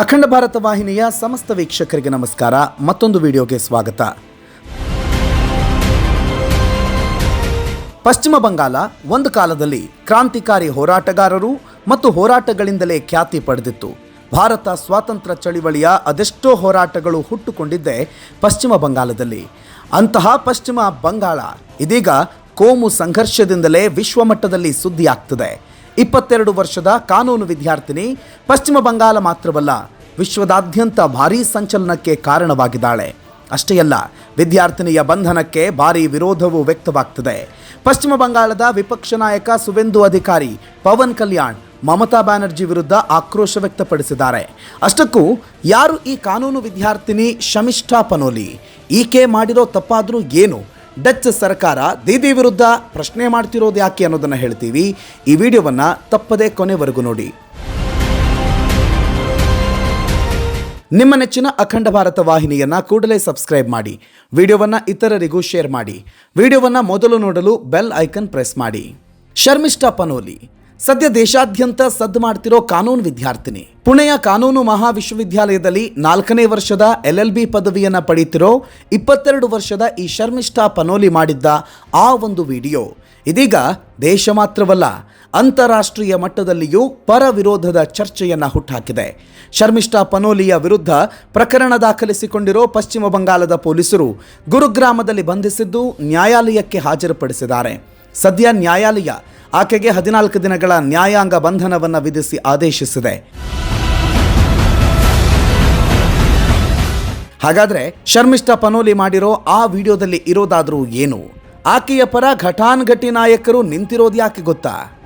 ಅಖಂಡ ಭಾರತ ವಾಹಿನಿಯ ಸಮಸ್ತ ವೀಕ್ಷಕರಿಗೆ ನಮಸ್ಕಾರ. ಮತ್ತೊಂದು ವಿಡಿಯೋಗೆ ಸ್ವಾಗತ. ಪಶ್ಚಿಮ ಬಂಗಾಲ ಒಂದು ಕಾಲದಲ್ಲಿ ಕ್ರಾಂತಿಕಾರಿ ಹೋರಾಟಗಾರರು ಮತ್ತು ಹೋರಾಟಗಳಿಂದಲೇ ಖ್ಯಾತಿ ಪಡೆದಿತ್ತು. ಭಾರತ ಸ್ವಾತಂತ್ರ್ಯ ಚಳುವಳಿಯ ಅದೆಷ್ಟೋ ಹೋರಾಟಗಳು ಹುಟ್ಟುಕೊಂಡಿದ್ದೇ ಪಶ್ಚಿಮ ಬಂಗಾಲದಲ್ಲಿ ಅಂತಹ ಪಶ್ಚಿಮ ಬಂಗಾಳ ಇದೀಗ ಕೋಮು ಸಂಘರ್ಷದಿಂದಲೇ ವಿಶ್ವಮಟ್ಟದಲ್ಲಿ ಸುದ್ದಿಯಾಗ್ತಿದೆ. ಇಪ್ಪತ್ತೆರಡು ವರ್ಷದ ಕಾನೂನು ವಿದ್ಯಾರ್ಥಿನಿ ಪಶ್ಚಿಮ ಬಂಗಾಳ ಮಾತ್ರವಲ್ಲ, ವಿಶ್ವದಾದ್ಯಂತ ಭಾರೀ ಸಂಚಲನಕ್ಕೆ ಕಾರಣವಾಗಿದ್ದಾಳೆ. ಅಷ್ಟೇ ಅಲ್ಲ, ವಿದ್ಯಾರ್ಥಿನಿಯ ಬಂಧನಕ್ಕೆ ಭಾರೀ ವಿರೋಧವೂ ವ್ಯಕ್ತವಾಗ್ತದೆ. ಪಶ್ಚಿಮ ಬಂಗಾಳದ ವಿಪಕ್ಷ ನಾಯಕ ಸುವೆಂದು ಅಧಿಕಾರಿ ಪವನ್ ಕಲ್ಯಾಣ್ ಮಮತಾ ಬ್ಯಾನರ್ಜಿ ವಿರುದ್ಧ ಆಕ್ರೋಶ ವ್ಯಕ್ತಪಡಿಸಿದ್ದಾರೆ. ಅಷ್ಟಕ್ಕೂ, ಯಾರು ಈ ಕಾನೂನು ವಿದ್ಯಾರ್ಥಿನಿ ಶಮಿಷ್ಠಾ ಪನೋಲಿ? ಈಕೆ ಮಾಡಿರೋ ತಪ್ಪಾದರೂ ಏನು? ಡಚ್ ಸರ್ಕಾರ ದೀದಿ ವಿರುದ್ಧ ಪ್ರಶ್ನೆ ಮಾಡ್ತಿರೋದು ಯಾಕೆ ಅನ್ನೋದನ್ನು ಹೇಳ್ತೀವಿ. ಈ ವಿಡಿಯೋವನ್ನು ತಪ್ಪದೇ ಕೊನೆವರೆಗೂ ನೋಡಿ. ನಿಮ್ಮ ನೆಚ್ಚಿನ ಅಖಂಡ ಭಾರತ ವಾಹಿನಿಯನ್ನು ಕೂಡಲೇ ಸಬ್ಸ್ಕ್ರೈಬ್ ಮಾಡಿ. ವಿಡಿಯೋವನ್ನು ಇತರರಿಗೂ ಶೇರ್ ಮಾಡಿ. ವಿಡಿಯೋವನ್ನು ಮೊದಲು ನೋಡಲು ಬೆಲ್ ಐಕನ್ ಪ್ರೆಸ್ ಮಾಡಿ. ಶರ್ಮಿಷ್ಠಾ ಪನೋಲಿ ಸದ್ಯ ದೇಶಾದ್ಯಂತ ಸದ್ದು ಮಾಡ್ತಿರೋ ಕಾನೂನು ವಿದ್ಯಾರ್ಥಿನಿ. ಪುಣೆಯ ಕಾನೂನು ಮಹಾವಿಶ್ವವಿದ್ಯಾಲಯದಲ್ಲಿ ನಾಲ್ಕನೇ ವರ್ಷದ ಎಲ್ ಎಲ್ ಬಿ ಪದವಿಯನ್ನ ಪಡೆಯುತ್ತಿರೋ ಇಪ್ಪತ್ತೆರಡು ವರ್ಷದ ಈ ಶರ್ಮಿಷ್ಠಾ ಪನೋಲಿ ಮಾಡಿದ್ದ ಆ ಒಂದು ವಿಡಿಯೋ. ಇದೀಗ ದೇಶ ಮಾತ್ರವಲ್ಲ, ಅಂತಾರಾಷ್ಟ್ರೀಯ ಮಟ್ಟದಲ್ಲಿಯೂ ಪರ ವಿರೋಧದ ಚರ್ಚೆಯನ್ನ ಹುಟ್ಟಾಕಿದೆ ಶರ್ಮಿಷ್ಠಾ ಪನೋಲಿಯ ವಿರುದ್ಧ ಪ್ರಕರಣ ದಾಖಲಿಸಿಕೊಂಡಿರೋ ಪಶ್ಚಿಮ ಬಂಗಾಳದ ಪೊಲೀಸರು ಗುರುಗ್ರಾಮದಲ್ಲಿ ಬಂಧಿಸಿದ್ದು ನ್ಯಾಯಾಲಯಕ್ಕೆ ಹಾಜರುಪಡಿಸಿದ್ದಾರೆ. ಸದ್ಯ ನ್ಯಾಯಾಲಯ ಆಕೆಗೆ ಹದಿನಾಲ್ಕು ದಿನಗಳ ನ್ಯಾಯಾಂಗ ಬಂಧನವನ್ನು ವಿಧಿಸಿ ಆದೇಶಿಸಿದೆ. ಹಾಗಾದ್ರೆ ಶರ್ಮಿಷ್ಠ ಪನೋಲಿ ಮಾಡಿರೋ ಆ ವಿಡಿಯೋದಲ್ಲಿ ಇರೋದಾದ್ರೂ ಏನು? ಆಕೆಯ ಪರ ಘಟಾನ್ಘಟಿ ನಾಯಕರು ನಿಂತಿರೋದು ಯಾಕೆ ಗೊತ್ತಾ?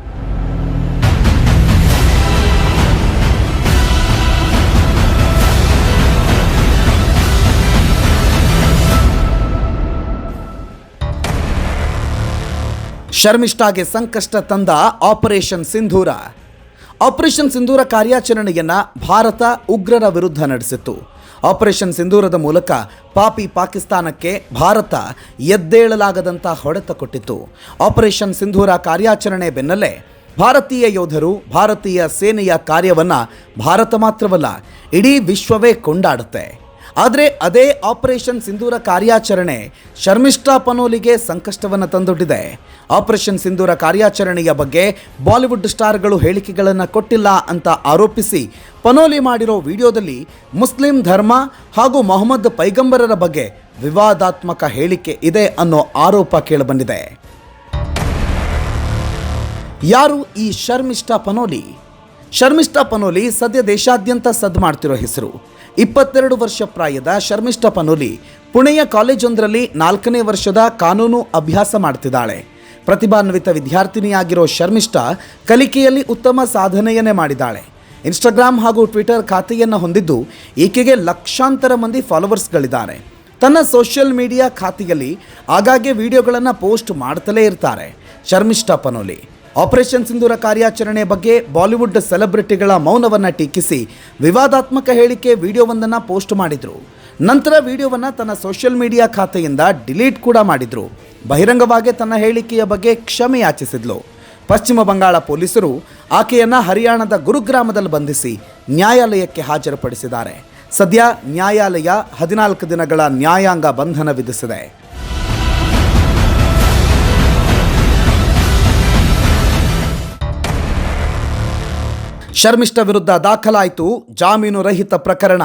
ಶರ್ಮಿಷ್ಠಾಗೆ ಸಂಕಷ್ಟ ತಂದ ಆಪರೇಷನ್ ಸಿಂಧೂರ. ಆಪರೇಷನ್ ಸಿಂಧೂರ ಕಾರ್ಯಾಚರಣೆಯನ್ನ ಭಾರತ ಉಗ್ರರ ವಿರುದ್ಧ ನಡೆಸಿತ್ತು. ಆಪರೇಷನ್ ಸಿಂಧೂರದ ಮೂಲಕ ಪಾಪಿ ಪಾಕಿಸ್ತಾನಕ್ಕೆ ಭಾರತ ಎದ್ದೇಳಲಾಗದಂಥ ಹೊಡೆತ ಕೊಟ್ಟಿತ್ತು. ಆಪರೇಷನ್ ಸಿಂಧೂರ ಕಾರ್ಯಾಚರಣೆ ಬೆನ್ನಲ್ಲೇ ಭಾರತೀಯ ಯೋಧರು ಭಾರತೀಯ ಸೇನೆಯ ಕಾರ್ಯವನ್ನು ಭಾರತ ಮಾತ್ರವಲ್ಲ, ಇಡೀ ವಿಶ್ವವೇ ಕೊಂಡಾಡುತ್ತೆ. ಆದರೆ ಅದೇ ಆಪರೇಷನ್ ಸಿಂಧೂರ ಕಾರ್ಯಾಚರಣೆ ಶರ್ಮಿಷ್ಠಾ ಪನೋಲಿಗೆ ಸಂಕಷ್ಟವನ್ನು ತಂದೊಡ್ಡಿದೆ. ಆಪರೇಷನ್ ಸಿಂಧೂರ ಕಾರ್ಯಾಚರಣೆಯ ಬಗ್ಗೆ ಬಾಲಿವುಡ್ ಸ್ಟಾರ್ಗಳು ಹೇಳಿಕೆಗಳನ್ನು ಕೊಟ್ಟಿಲ್ಲ ಅಂತ ಆರೋಪಿಸಿ ಪನೋಲಿ ಮಾಡಿರೋ ವಿಡಿಯೋದಲ್ಲಿ ಮುಸ್ಲಿಂ ಧರ್ಮ ಹಾಗೂ ಮೊಹಮ್ಮದ್ ಪೈಗಂಬರರ ಬಗ್ಗೆ ವಿವಾದಾತ್ಮಕ ಹೇಳಿಕೆ ಇದೆ ಅನ್ನೋ ಆರೋಪ ಕೇಳಿಬಂದಿದೆ. ಯಾರು ಈ ಶರ್ಮಿಷ್ಠಾ ಪನೋಲಿ? ಶರ್ಮಿಷ್ಠಾ ಪನೋಲಿ ಸದ್ಯ ದೇಶಾದ್ಯಂತ ಸದ್ದು ಮಾಡ್ತಿರೋ ಹೆಸರು. ಇಪ್ಪತ್ತೆರಡು ವರ್ಷ ಪ್ರಾಯದ ಶರ್ಮಿಷ್ಠ ಪನೋಲಿ ಪುಣೆಯ ಕಾಲೇಜೊಂದರಲ್ಲಿ ನಾಲ್ಕನೇ ವರ್ಷದ ಕಾನೂನು ಅಭ್ಯಾಸ ಮಾಡ್ತಿದ್ದಾಳೆ. ಪ್ರತಿಭಾನ್ವಿತ ವಿದ್ಯಾರ್ಥಿನಿಯಾಗಿರೋ ಶರ್ಮಿಷ್ಠ ಕಲಿಕೆಯಲ್ಲಿ ಉತ್ತಮ ಸಾಧನೆಯನ್ನೇ ಮಾಡಿದ್ದಾಳೆ. ಇನ್ಸ್ಟಾಗ್ರಾಮ್ ಹಾಗೂ ಟ್ವಿಟರ್ ಖಾತೆಯನ್ನು ಹೊಂದಿದ್ದು ಈಕೆಗೆ ಲಕ್ಷಾಂತರ ಮಂದಿ ಫಾಲೋವರ್ಸ್ಗಳಿದ್ದಾರೆ. ತನ್ನ ಸೋಷಿಯಲ್ ಮೀಡಿಯಾ ಖಾತೆಯಲ್ಲಿ ಆಗಾಗ್ಗೆ ವಿಡಿಯೋಗಳನ್ನು ಪೋಸ್ಟ್ ಮಾಡ್ತಲೇ ಇರ್ತಾರೆ ಶರ್ಮಿಷ್ಠ ಪನೋಲಿ. ಆಪರೇಷನ್ ಸಿಂಧೂರ ಕಾರ್ಯಾಚರಣೆ ಬಗ್ಗೆ ಬಾಲಿವುಡ್ ಸೆಲೆಬ್ರಿಟಿಗಳ ಮೌನವನ್ನು ಟೀಕಿಸಿ ವಿವಾದಾತ್ಮಕ ಹೇಳಿಕೆ ವಿಡಿಯೋವೊಂದನ್ನು ಪೋಸ್ಟ್ ಮಾಡಿದ್ರು. ನಂತರ ವಿಡಿಯೋವನ್ನು ತನ್ನ ಸೋಷಿಯಲ್ ಮೀಡಿಯಾ ಖಾತೆಯಿಂದ ಡಿಲೀಟ್ ಕೂಡ ಮಾಡಿದ್ರು. ಬಹಿರಂಗವಾಗಿ ತನ್ನ ಹೇಳಿಕೆಯ ಬಗ್ಗೆ ಕ್ಷಮೆ ಯಾಚಿಸಿದ್ಲು. ಪಶ್ಚಿಮ ಬಂಗಾಳ ಪೊಲೀಸರು ಆಕೆಯನ್ನು ಹರಿಯಾಣದ ಗುರುಗ್ರಾಮದಲ್ಲಿ ಬಂಧಿಸಿ ನ್ಯಾಯಾಲಯಕ್ಕೆ ಹಾಜರುಪಡಿಸಿದ್ದಾರೆ. ಸದ್ಯ ನ್ಯಾಯಾಲಯ ಹದಿನಾಲ್ಕು ದಿನಗಳ ನ್ಯಾಯಾಂಗ ಬಂಧನ ವಿಧಿಸಿದೆ. ಶರ್ಮಿಷ್ಠ ವಿರುದ್ಧ ದಾಖಲಾಯಿತು ಜಾಮೀನು ರಹಿತ ಪ್ರಕರಣ.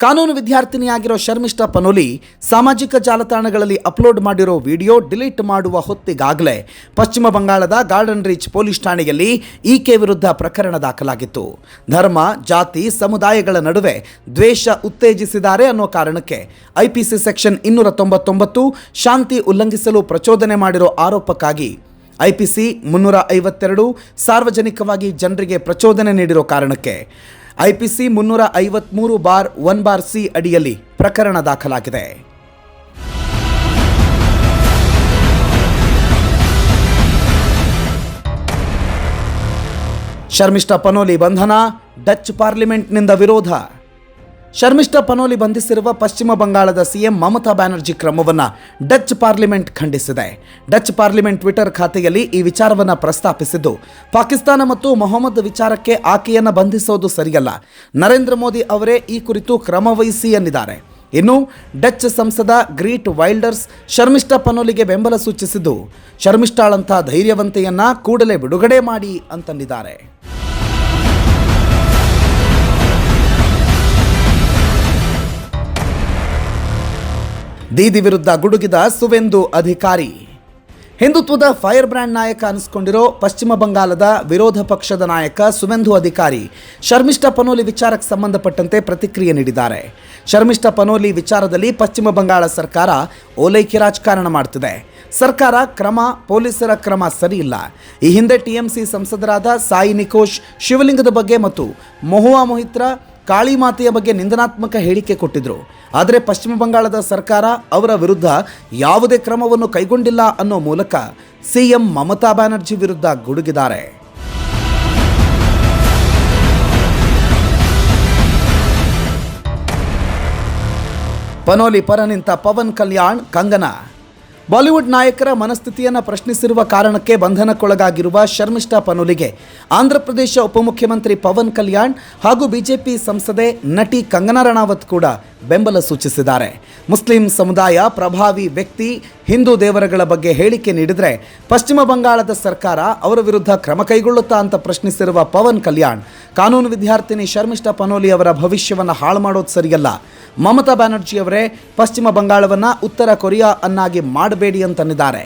ಕಾನೂನು ವಿದ್ಯಾರ್ಥಿನಿಯಾಗಿರೋ ಶರ್ಮಿಷ್ಠ ಪನೋಲಿ ಸಾಮಾಜಿಕ ಜಾಲತಾಣಗಳಲ್ಲಿ ಅಪ್ಲೋಡ್ ಮಾಡಿರೋ ವಿಡಿಯೋ ಡಿಲೀಟ್ ಮಾಡುವ ಹೊತ್ತಿಗಾಗಲೇ ಪಶ್ಚಿಮ ಬಂಗಾಳದ ಗಾರ್ಡನ್ ರೀಚ್ ಪೊಲೀಸ್ ಠಾಣೆಯಲ್ಲಿ ಈಕೆ ವಿರುದ್ಧ ಪ್ರಕರಣ ದಾಖಲಾಗಿತ್ತು. ಧರ್ಮ, ಜಾತಿ, ಸಮುದಾಯಗಳ ನಡುವೆ ದ್ವೇಷ ಉತ್ತೇಜಿಸಿದ್ದಾರೆ ಅನ್ನೋ ಕಾರಣಕ್ಕೆ ಐಪಿಸಿ ಸೆಕ್ಷನ್ ಇನ್ನೂರ ತೊಂಬತ್ತೊಂಬತ್ತು ಶಾಂತಿ ಉಲ್ಲಂಘಿಸಲು ಪ್ರಚೋದನೆ ಮಾಡಿರೋ ಆರೋಪಕ್ಕಾಗಿ ಐಪಿಸಿ ಮುನ್ನೂರ ಐವತ್ತೆರಡು ಸಾರ್ವಜನಿಕವಾಗಿ ಜನರಿಗೆ ಪ್ರಚೋದನೆ ನೀಡಿರೋ ಕಾರಣಕ್ಕೆ ಐಪಿಸಿ ಮುನ್ನೂರ ಐವತ್ಮೂರು ಬಾರ್ ಒನ್ ಬಾರ್ ಸಿ ಅಡಿಯಲ್ಲಿ ಪ್ರಕರಣ ದಾಖಲಾಗಿದೆ. ಶರ್ಮಿಷ್ಠ ಪನೋಲಿ ಬಂಧನ, ಡಚ್ ಪಾರ್ಲಿಮೆಂಟ್ನಿಂದ ವಿರೋಧ. ಶರ್ಮಿಷ್ಠಾ ಪನೋಲಿ ಬಂಧಿಸಿರುವ ಪಶ್ಚಿಮ ಬಂಗಾಳದ ಸಿಎಂ ಮಮತಾ ಬ್ಯಾನರ್ಜಿ ಕ್ರಮವನ್ನು ಡಚ್ ಪಾರ್ಲಿಮೆಂಟ್ ಖಂಡಿಸಿದೆ. ಡಚ್ ಪಾರ್ಲಿಮೆಂಟ್ ಟ್ವಿಟರ್ ಖಾತೆಯಲ್ಲಿ ಈ ವಿಚಾರವನ್ನು ಪ್ರಸ್ತಾಪಿಸಿದ್ದು, ಪಾಕಿಸ್ತಾನ ಮತ್ತು ಮೊಹಮ್ಮದ್ ವಿಚಾರಕ್ಕೆ ಆಕೆಯನ್ನು ಬಂಧಿಸೋದು ಸರಿಯಲ್ಲ. ನರೇಂದ್ರ ಮೋದಿ ಅವರೇ ಈ ಕುರಿತು ಕ್ರಮ ವಹಿಸಿ ಎಂದಿದ್ದಾರೆ. ಇನ್ನು, ಡಚ್ ಸಂಸದ ಗ್ರೀಟ್ ವೈಲ್ಡರ್ಸ್ ಶರ್ಮಿಷ್ಠಾ ಪನೋಲಿಗೆ ಬೆಂಬಲ ಸೂಚಿಸಿದ್ದು, ಶರ್ಮಿಷ್ಠಾಳಂಥ ಧೈರ್ಯವಂತೆಯನ್ನ ಕೂಡಲೇ ಬಿಡುಗಡೆ ಮಾಡಿ ಅಂತಂದಿದ್ದಾರೆ. ದೀದಿ ವಿರುದ್ಧ ಗುಡುಗಿದ ಸುವೆಂದು ಅಧಿಕಾರಿ. ಹಿಂದುತ್ವದ ಫೈರ್ ಬ್ರ್ಯಾಂಡ್ ನಾಯಕ ಅನಿಸ್ಕೊಂಡಿರೋ ಪಶ್ಚಿಮ ಬಂಗಾಲದ ವಿರೋಧ ಪಕ್ಷದ ನಾಯಕ ಸುವೆಂದು ಅಧಿಕಾರಿ ಶರ್ಮಿಷ್ಠ ಪನೋಲಿ ವಿಚಾರಕ್ಕೆ ಸಂಬಂಧಪಟ್ಟಂತೆ ಪ್ರತಿಕ್ರಿಯೆ ನೀಡಿದ್ದಾರೆ. ಶರ್ಮಿಷ್ಠ ಪನೋಲಿ ವಿಚಾರದಲ್ಲಿ ಪಶ್ಚಿಮ ಬಂಗಾಳ ಸರ್ಕಾರ ಓಲೈಕೆ ರಾಜಕಾರಣ ಮಾಡ್ತಿದೆ. ಸರ್ಕಾರ ಕ್ರಮ, ಪೊಲೀಸರ ಕ್ರಮ ಸರಿಯಿಲ್ಲ ಈ ಹಿಂದೆ ಟಿಎಂಸಿ ಸಂಸದರಾದ ಸಾಯಿ ನಿಕೋಶ್, ಶಿವಲಿಂಗದ ಬಗ್ಗೆ ಮತ್ತು ಮೊಹುವಾ ಮೊಹಿತ್ರ ಕಾಳಿ ಮಾತೆಯ ಬಗ್ಗೆ ನಿಂದನಾತ್ಮಕ ಹೇಳಿಕೆ ಕೊಟ್ಟಿದ್ರು. ಆದರೆ ಪಶ್ಚಿಮ ಬಂಗಾಳದ ಸರ್ಕಾರ ಅವರ ವಿರುದ್ಧ ಯಾವುದೇ ಕ್ರಮವನ್ನು ಕೈಗೊಂಡಿಲ್ಲ ಅನ್ನೋ ಮೂಲಕ ಸಿಎಂ ಮಮತಾ ಬ್ಯಾನರ್ಜಿ ವಿರುದ್ಧ ಗುಡುಗಿದ್ದಾರೆ. ಪನೋಲಿ ಪರ ನಿಂತ ಪವನ್ ಕಲ್ಯಾಣ್ ಕಂಗನಾ. ಬಾಲಿವುಡ್ ನಾಯಕರ ಮನಸ್ಥಿತಿಯನ್ನು ಪ್ರಶ್ನಿಸಿರುವ ಕಾರಣಕ್ಕೆ ಬಂಧನಕ್ಕೊಳಗಾಗಿರುವ ಶರ್ಮಿಷ್ಠಾ ಪನೋಲಿಗೆ ಆಂಧ್ರಪ್ರದೇಶ ಉಪಮುಖ್ಯಮಂತ್ರಿ ಪವನ್ ಕಲ್ಯಾಣ್ ಹಾಗೂ ಬಿಜೆಪಿ ಸಂಸದೆ ನಟಿ ಕಂಗನಾ ರಣಾವತ್ ಕೂಡ ಬೆಂಬಲ ಸೂಚಿಸಿದ್ದಾರೆ. ಮುಸ್ಲಿಂ ಸಮುದಾಯ ಪ್ರಭಾವಿ ವ್ಯಕ್ತಿ, ಹಿಂದೂ ದೇವರುಗಳ ಬಗ್ಗೆ ಹೇಳಿಕೆ ನೀಡಿದರೆ ಪಶ್ಚಿಮ ಬಂಗಾಳದ ಸರ್ಕಾರ ಅವರ ವಿರುದ್ಧ ಕ್ರಮ ಕೈಗೊಳ್ಳುತ್ತಾ ಅಂತ ಪ್ರಶ್ನಿಸಿರುವ ಪವನ್ ಕಲ್ಯಾಣ್, ಕಾನೂನು ವಿದ್ಯಾರ್ಥಿನಿ ಶರ್ಮಿಷ್ಠಾ ಪನೋಲಿ ಅವರ ಭವಿಷ್ಯವನ್ನು ಹಾಳು ಮಾಡೋದು ಸರಿಯಲ್ಲ. ಮಮತಾ ಬ್ಯಾನರ್ಜಿ ಅವರೇ ಪಶ್ಚಿಮ ಬಂಗಾಳವನ್ನ ಉತ್ತರ ಕೊರಿಯಾ ಅನ್ನಾಗಿ ಮಾಡಬೇಡಿ ಅಂತಂದಿದ್ದಾರೆ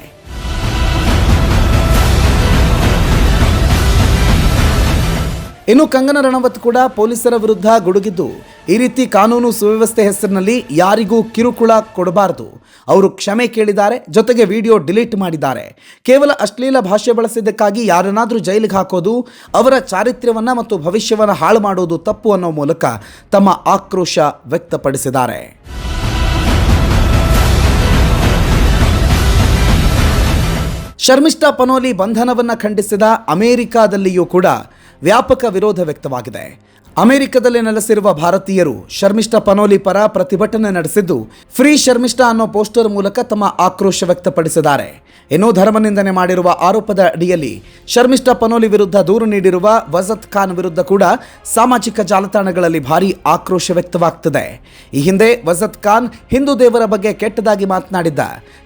ಇನ್ನು ಕಂಗನ ರಣವತ್ ಕೂಡ ಪೊಲೀಸರ ವಿರುದ್ಧ ಗುಡುಗಿದ್ದು. ಈ ರೀತಿ ಕಾನೂನು ಸುವ್ಯವಸ್ಥೆ ಹೆಸರಿನಲ್ಲಿ ಯಾರಿಗೂ ಕಿರುಕುಳ ಕೊಡಬಾರದು. ಅವರು ಕ್ಷಮೆ ಕೇಳಿದ್ದಾರೆ, ಜೊತೆಗೆ ವಿಡಿಯೋ ಡಿಲೀಟ್ ಮಾಡಿದ್ದಾರೆ. ಕೇವಲ ಅಶ್ಲೀಲ ಭಾಷೆ ಬಳಸಿದ್ದಕ್ಕಾಗಿ ಯಾರನ್ನಾದರೂ ಜೈಲಿಗೆ ಹಾಕೋದು, ಅವರ ಚಾರಿತ್ರ್ಯವನ್ನು ಮತ್ತು ಭವಿಷ್ಯವನ್ನು ಹಾಳು ಮಾಡೋದು ತಪ್ಪು ಅನ್ನೋ ಮೂಲಕ ತಮ್ಮ ಆಕ್ರೋಶ ವ್ಯಕ್ತಪಡಿಸಿದ್ದಾರೆ. ಶರ್ಮಿಷ್ಠಾ ಪನೋಲಿ ಬಂಧನವನ್ನು ಖಂಡಿಸಿದ ಅಮೆರಿಕಾದಲ್ಲಿಯೂ ಕೂಡ ವ್ಯಾಪಕ ವಿರೋಧ ವ್ಯಕ್ತವಾಗಿದೆ. ಅಮೆರಿಕದಲ್ಲಿ ನೆಲೆಸಿರುವ ಭಾರತೀಯರು ಶರ್ಮಿಷ್ಠ ಪನೋಲಿ ಪರ ಪ್ರತಿಭಟನೆ ನಡೆಸಿದ್ದು, ಫ್ರೀ ಶರ್ಮಿಷ್ಠ ಅನ್ನೋ ಪೋಸ್ಟರ್ ಮೂಲಕ ತಮ್ಮ ಆಕ್ರೋಶ ವ್ಯಕ್ತಪಡಿಸಿದ್ದಾರೆ. ಇನ್ನು ಧರ್ಮನಿಂದನೆ ಮಾಡಿರುವ ಆರೋಪದ ಅಡಿಯಲ್ಲಿ ಶರ್ಮಿಷ್ಠ ಪನೋಲಿ ವಿರುದ್ಧ ದೂರು ನೀಡಿರುವ ವಜತ್ ಖಾನ್ ವಿರುದ್ಧ ಕೂಡ ಸಾಮಾಜಿಕ ಜಾಲತಾಣಗಳಲ್ಲಿ ಭಾರಿ ಆಕ್ರೋಶ ವ್ಯಕ್ತವಾಗ್ತಿದೆ. ಈ ಹಿಂದೆ ವಜತ್ ಖಾನ್ ಹಿಂದೂ ದೇವರ ಬಗ್ಗೆ ಕೆಟ್ಟದಾಗಿ ಮಾತನಾಡಿದ್ದ.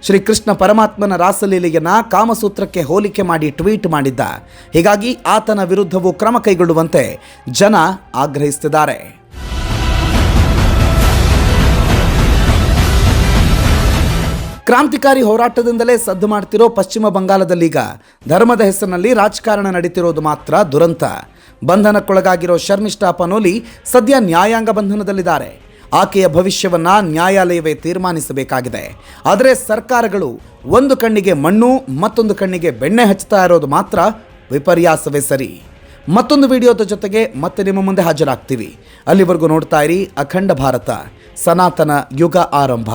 ಶ್ರೀಕೃಷ್ಣ ಪರಮಾತ್ಮನ ರಾಸಲೀಲೆಯನ್ನ ಕಾಮಸೂತ್ರಕ್ಕೆ ಹೋಲಿಕೆ ಮಾಡಿ ಟ್ವೀಟ್ ಮಾಡಿದ್ದ. ಹೀಗಾಗಿ ಆತನ ವಿರುದ್ಧವೂ ಕ್ರಮ ಕೈಗೊಳ್ಳುವಂತೆ ಜನ ಆಗ್ರಹಿಸುತ್ತಿದ್ದಾರೆ. ಕ್ರಾಂತಿಕಾರಿ ಹೋರಾಟದಿಂದಲೇ ಸದ್ದು ಮಾಡ್ತಿರೋ ಪಶ್ಚಿಮ ಬಂಗಾಳದಲ್ಲೀಗ ಧರ್ಮದ ಹೆಸರಿನಲ್ಲಿ ರಾಜಕಾರಣ ನಡೀತಿರೋದು ಮಾತ್ರ ದುರಂತ. ಬಂಧನಕ್ಕೊಳಗಾಗಿರೋ ಶರ್ಮಿಷ್ಠಾ ಪನೋಲಿ ಸದ್ಯ ನ್ಯಾಯಾಂಗ ಬಂಧನದಲ್ಲಿದ್ದಾರೆ. ಆಕೆಯ ಭವಿಷ್ಯವನ್ನ ನ್ಯಾಯಾಲಯವೇ ತೀರ್ಮಾನಿಸಬೇಕಾಗಿದೆ. ಆದರೆ ಸರ್ಕಾರಗಳು ಒಂದು ಕಣ್ಣಿಗೆ ಮಣ್ಣು ಮತ್ತೊಂದು ಕಣ್ಣಿಗೆ ಬೆಣ್ಣೆ ಹಚ್ಚುತ್ತಾ ಇರೋದು ಮಾತ್ರ ವಿಪರ್ಯಾಸವೇ ಸರಿ. ಮತ್ತೊಂದು ವಿಡಿಯೋದ ಜೊತೆಗೆ ಮತ್ತೆ ನಿಮ್ಮ ಮುಂದೆ ಹಾಜರಾಗ್ತೀವಿ. ಅಲ್ಲಿವರೆಗೂ ನೋಡ್ತಾ ಇರಿ ಅಖಂಡ ಭಾರತ, ಸನಾತನ ಯುಗ ಆರಂಭ.